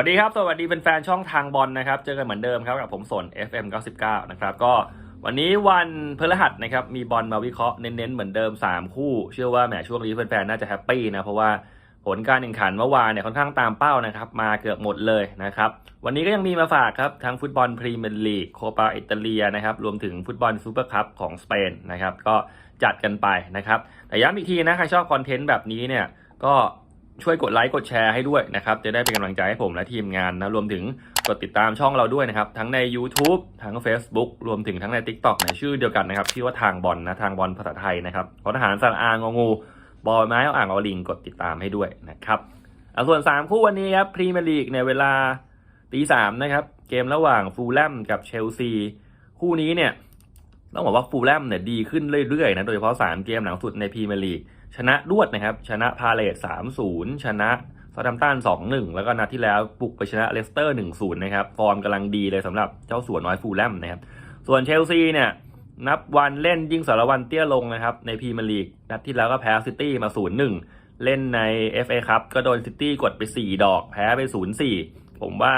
วัสดีครับ สวัสดีเป็นแฟนช่องทางบอลนะครับ เจอกันเหมือนเดิมครับกับผมสน FM 99 นะครับ ก็วันนี้วันพฤหัสนะครับ มีบอลมาวิเคราะห์เน้นๆ เหมือนเดิม 3 คู่ เชื่อว่าแหมช่วงนี้แฟนๆ น่าจะแฮปปี้นะ เพราะว่าผลการแข่งขันเมื่อวานเนี่ยค่อนข้างตามเป้านะครับ มาเกือบหมดเลยนะครับ วันนี้ก็ยังมีมาฝากครับ ทั้งฟุตบอลพรีเมียร์ลีกโคปาอิตาเลียนะครับ รวมถึงฟุตบอลซูเปอร์คัพของสเปนนะครับ ก็จัดกันไปนะครับ แต่ย้ำอีกทีนะ ใครชอบคอนเทนต์แบบนี้เนี่ย ก็ ช่วยกดไลค์กดแชร์ให้ด้วยนะครับ จะได้เป็นกำลังใจให้ผมและทีมงานนะ รวมถึงกดติดตามช่องเราด้วยนะครับ ทั้งใน YouTube ทั้ง Facebook รวมถึงทั้งใน TikTok ในชื่อเดียวกันนะครับ ชื่อว่าทางบอลนะทางบอลภาษาไทยนะครับขอทหารสระอางองู บอลไม้อ่างอลิง กดติดตามให้ด้วยนะครับเอาส่วน 3 คู่วันนี้ครับพรีเมียร์ลีกในเวลาตีสามนะครับ เกมระหว่างฟูลแลมกับเชลซี คู่นี้เนี่ย ต้องบอกว่าฟูลแลมเนี่ยดีขึ้นเรื่อยๆนะ โดยเฉพาะ 3 เกมหลังสุดในพรีเมียร์ลีก ชนะรวดนะครับ ชนะพาเลต3-0 ชนะซาดัมตัน2-1 แล้วก็นัดที่แล้วบุกไปชนะเลสเตอร์ 1-0 นะครับ ฟอร์มกำลังดีเลยสำหรับเจ้าสัวน้อยฟูลแลมนะครับ ส่วนเชลซีเนี่ยนับวันเล่นยิ่งสารวันเตี้ยลงนะครับ ในพรีเมียร์ลีก นัดที่แล้วก็แพ้ซิตี้มา 0-1 เล่นใน FA ครับก็โดนซิตี้กดไป 4 ดอก แพ้ไป 0-4 ผมว่า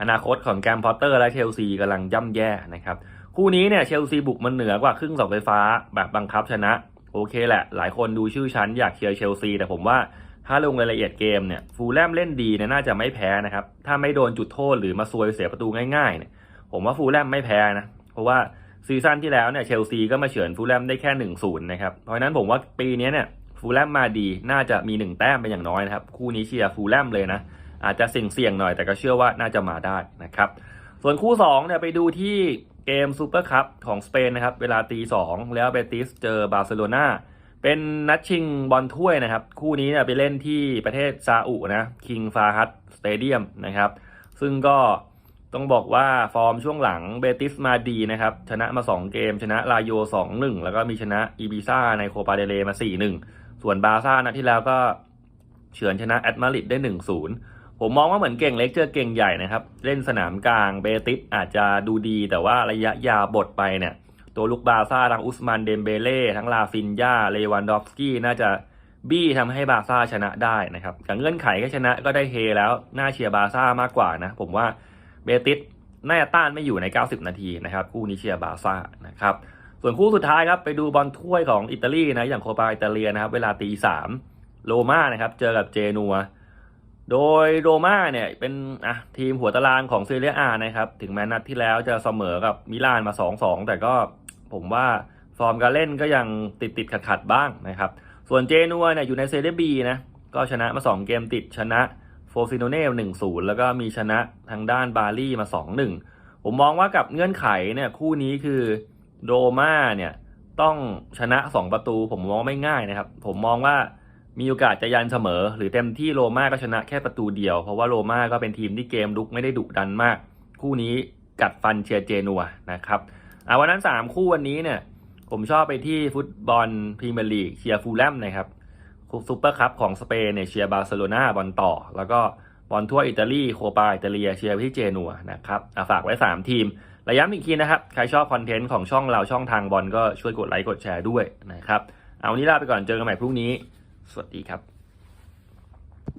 อนาคตของแกรมพอตเตอร์และเชลซีกำลังย่ำแย่นะครับ คู่นี้เนี่ยเชลซีบุกมันเหนือกว่าครึ่งเสาไฟฟ้าแบบบังคับชนะ โอเคแหละ หลายคนดูชื่อชั้นอยากเชียร์เชลซี แต่ผมว่าถ้าลงรายละเอียดเกมเนี่ยฟูลแลมเล่นดีเนี่ยน่าจะไม่แพ้นะครับ ถ้าไม่โดนจุดโทษหรือมาซวยเสียประตูง่ายๆเนี่ยผมว่าฟูลแลมไม่แพ้นะ เพราะว่าซีซั่นที่แล้วเนี่ยเชลซีก็มาเฉือนฟูลแลมได้แค่1นศูนย์นะครับเพราะนั้นผมว่าปีนี้เนี่ยฟูลแลมมาดีน่าจะมี 1 แต้มเป็นอย่างน้อยนะครับ คู่นี้เชียร์ฟูลแลมเลยนะอาจจะเสี่ยงๆหน่อยแต่ก็เชื่อว่าน่าจะมาได้นะครับส่วนคู่2เนี่ยไปดูที่ เกมซูเปอร์คัพของสเปนนะครับ เวลาตีสองแล้วเบติสเจอบาร์เซโลนาเป็นนัดชิงบอลถ้วยนะครับ คู่นี้เนี่ยไปเล่นที่ประเทศซาอุนะคิงฟาฮัตสเตเดียมนะครับ ซึ่งก็ต้องบอกว่าฟอร์มช่วงหลังเบติสมาดีนะครับ ชนะมา 2 เกม ชนะลาโย 2-1 แล้วก็มีชนะอีบิซ่าในโคปาเดเลมา 4-1 ส่วนบาซ่านัดที่แล้วก็เฉือนชนะแอตมาริดได้ 1-0 ผมมองว่าเหมือนเก่งเล็กเจอเก่งใหญ่นะครับ เล่นสนามกลางเบติสอาจจะดูดี แต่ว่าระยะยาวบทไปเนี่ย ตัวลูกบาซ่าทั้งอุสมันเดมเบเล่ทั้งลาฟินยาเลวันดอฟสกี้น่าจะบี้ทำให้บาซ่าชนะได้นะครับกับเงื่อนไขแค่ชนะก็ได้เฮแล้วน่าเชียร์บาซ่ามากกว่านะผมว่าเบติสน่าจะต้านไม่อยู่ใน 90 นาทีนะครับคู่นี้เชียร์บาซ่านะครับส่วนคู่สุดท้ายครับไปดูบอลถ้วยของอิตาลีนะอย่างโคปาอิตาเลียนะครับเวลาตีสามโรม่านะครับเจอกับเจนัว โดยโรม่าเนี่ยเป็นอะทีมหัวตารางของซีเรียอานะครับ ถึงแม้นัดที่แล้วจะเสมอกับมิลานมา 2-2 แต่ก็ผมว่าฟอร์มการเล่นก็ยังติดติดขัดขัดบ้างนะครับ ส่วนเจนัวเนี่ยอยู่ในเซเรียบีนะ ก็ชนะมา 2 เกมติดชนะโฟซิโนเน่หนึ่งศูนย์แล้วก็มีชนะทางด้านบาลี่มา 2-1 ผมมองว่ากับเงื่อนไขเนี่ยคู่นี้คือโรม่าเนี่ยต้องชนะ 2 ประตู ผมมองไม่ง่ายนะครับ ผมมองว่า มีโอกาสจะยันเสมอ หรือเต็มที่โรม่าก็ชนะแค่ประตูเดียว เพราะว่าโรม่าก็เป็นทีมที่เกมลุกไม่ได้ดุดันมาก คู่นี้กัดฟันเชียร์เจนัวนะครับอาวันนั้น 3 คู่วันนี้เนี่ยผมชอบไปที่ฟุตบอลพรีเมียร์ลีกเชียร์ฟูลแลมนะครับซูเปอร์คัพของสเปนเนี่ยเชียร์บาร์เซโลนาบอลต่อ แล้วก็บอลทั่วอิตาลีโคปาอิตาเลียเชียร์ที่เจนัวนะครับฝากไว้ 3 ทีมระย้ำอีกทีนะครับ ใครชอบคอนเทนต์ของช่องเราช่องทางบอลก็ช่วยกดไลค์กดแชร์ด้วยนะครับ เอาวันนี้ลาไปก่อนเจอกันใหม่พรุ่งนี้ สวัสดีครับ